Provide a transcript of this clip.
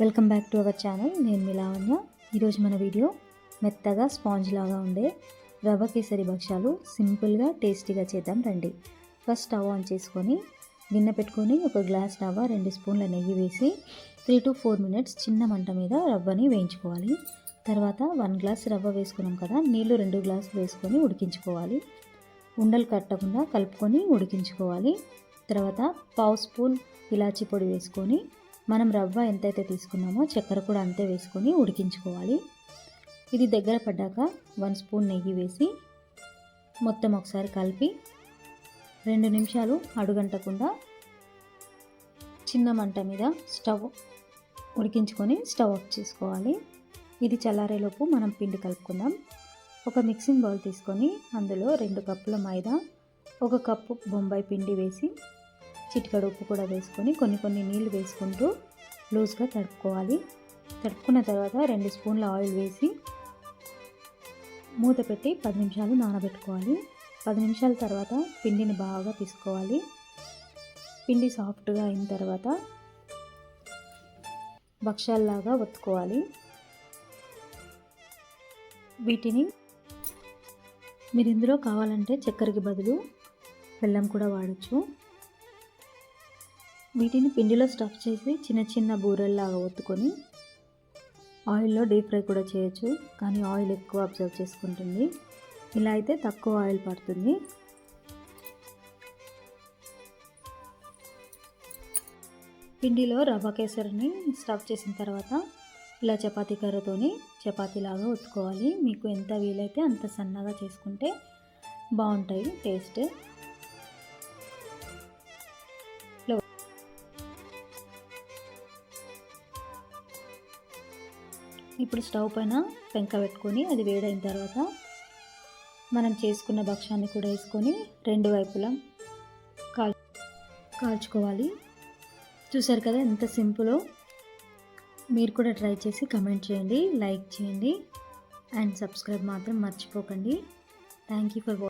Welcome back to our channel. నేను మీ లావణ్య. ఈరోజు మన వీడియో మెత్తగా స్పాంజ్ లాగా ఉండే రవ్వ కేసరి భక్ష్యాలు సింపుల్గా టేస్టీగా చేద్దాం రండి. ఫస్ట్ స్టవ్ ఆన్ చేసుకొని గిన్నె పెట్టుకొని ఒక గ్లాస్ రవ్వ రెండు స్పూన్ల నెయ్యి వేసి త్రీ టు ఫోర్ మినిట్స్ చిన్న మంట మీద రవ్వని వేయించుకోవాలి. తర్వాత వన్ గ్లాస్ రవ్వ వేసుకున్నాం కదా నీళ్ళు రెండు గ్లాసులు వేసుకొని ఉడికించుకోవాలి. ఉండలు కట్టకుండా కలుపుకొని ఉడికించుకోవాలి. తర్వాత పావు స్పూన్ ఇలాచి పొడి వేసుకొని మనం రవ్వ ఎంతైతే తీసుకున్నామో చక్కెర కూడా అంతే వేసుకొని ఉడికించుకోవాలి. ఇది దగ్గర పడ్డాక వన్ స్పూన్ నెయ్యి వేసి మొత్తం ఒకసారి కలిపి రెండు నిమిషాలు అడుగంటకుండా చిన్న మంట మీద స్టవ్ ఉడికించుకొని స్టవ్ ఆఫ్ చేసుకోవాలి. ఇది చల్లారేలోపు మనం పిండి కలుపుకుందాం. ఒక మిక్సింగ్ బౌల్ తీసుకొని అందులో రెండు కప్పుల మైదా ఒక కప్పు బొంబాయి పిండి వేసి చిటికడు ఉప్పు కూడా వేసుకొని కొన్ని కొన్ని నీళ్ళు వేసుకుంటూ లూజ్గా తడుపుకోవాలి. తడుపుకున్న తర్వాత రెండు స్పూన్ల ఆయిల్ వేసి మూత పెట్టి పది నిమిషాలు నానబెట్టుకోవాలి. పది నిమిషాల తర్వాత పిండిని బాగా తీసుకోవాలి. పిండి సాఫ్ట్గా అయిన తర్వాత భక్ష్యాల్లాగా ఒత్తుకోవాలి. వీటిని మీరు ఇందులో కావాలంటే చక్కెరకి బదులు బెల్లం కూడా వాడచ్చు. వీటిని పిండిలో స్టఫ్ చేసి చిన్న చిన్న బూరెల్లాగా ఒత్తుకొని ఆయిల్లో డీప్ ఫ్రై కూడా చేయొచ్చు కానీ ఆయిల్ ఎక్కువ అబ్జర్వ్ చేసుకుంటుంది. ఇలా అయితే తక్కువ ఆయిల్ పడుతుంది. పిండిలో రవ్వ కేసరిని స్టఫ్ చేసిన తర్వాత ఇలా చపాతీ కర్రతోని చపాతీలాగా ఒత్తుకోవాలి. మీకు ఎంత వీలైతే అంత సన్నగా చేసుకుంటే బాగుంటాయి టేస్ట్. ఇప్పుడు స్టవ్ పైన పెంక పెట్టుకొని అది వేడైన తర్వాత మనం చేసుకున్న భక్ష్యాన్ని కూడా వేసుకొని రెండు వైపులా కాల్ కాల్చుకోవాలి. చూసారు కదా ఎంత సింపులో? మీరు కూడా ట్రై చేసి కమెంట్ చేయండి లైక్ చేయండి అండ్ సబ్స్క్రైబ్ మాత్రం మర్చిపోకండి. Thank you for